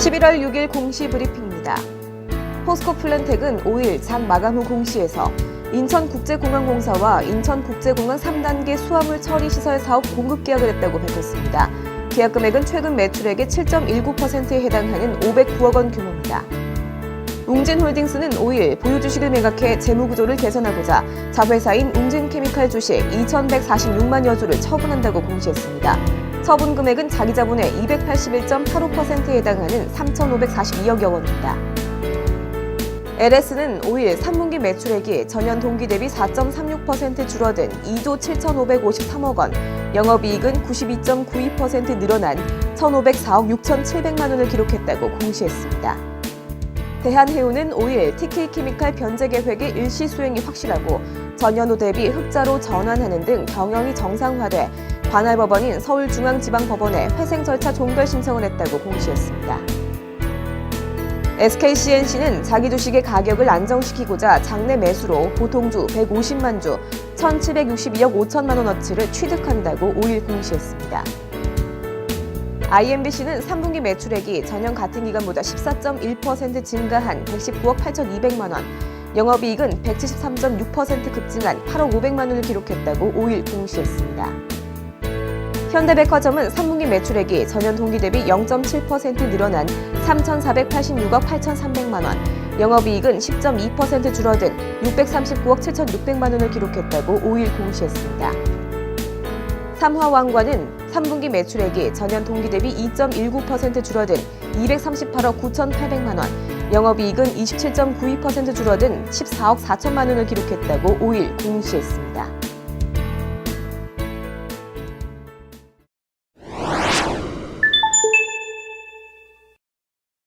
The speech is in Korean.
11월 6일 공시 브리핑입니다. 포스코 플랜텍은 5일 장 마감 후 공시에서 인천국제공항공사와 인천국제공항 3단계 수화물 처리 시설 사업 공급 계약을 했다고 밝혔습니다. 계약 금액은 최근 매출액의 7.19%에 해당하는 509억 원 규모입니다. 웅진홀딩스는 5일 보유 주식을 매각해 재무구조를 개선하고자 자회사인 웅진케미칼 주식 2,146만여 주를 처분한다고 공시했습니다. 처분 금액은 자기 자본의 281.85%에 해당하는 3,542억여 원입니다. LS는 5일 3분기 매출액이 전년 동기 대비 4.36% 줄어든 2조 7,553억 원, 영업이익은 92.92% 늘어난 1,504억 6,700만 원을 기록했다고 공시했습니다. 대한해운은 5일 TK케미칼 변제 계획의 일시 수행이 확실하고 전년도 대비 흑자로 전환하는 등 경영이 정상화돼 관할 법원인 서울중앙지방법원에 회생 절차 종결 신청을 했다고 공시했습니다. SKCNC는 자기 주식의 가격을 안정시키고자 장내 매수로 보통주 150만 주 1,762억 5천만 원어치를 취득한다고 5일 공시했습니다. IMBC는 3분기 매출액이 전년 같은 기간보다 14.1% 증가한 119억 8,200만 원, 영업이익은 173.6% 급증한 8억 500만 원을 기록했다고 5일 공시했습니다. 현대백화점은 3분기 매출액이 전년 동기 대비 0.7% 늘어난 3,486억 8,300만 원, 영업이익은 10.2% 줄어든 639억 7,600만 원을 기록했다고 5일 공시했습니다. 삼화왕관은 3분기 매출액이 전년 동기 대비 2.19% 줄어든 238억 9,800만 원, 영업이익은 27.92% 줄어든 14억 4천만 원을 기록했다고 5일 공시했습니다.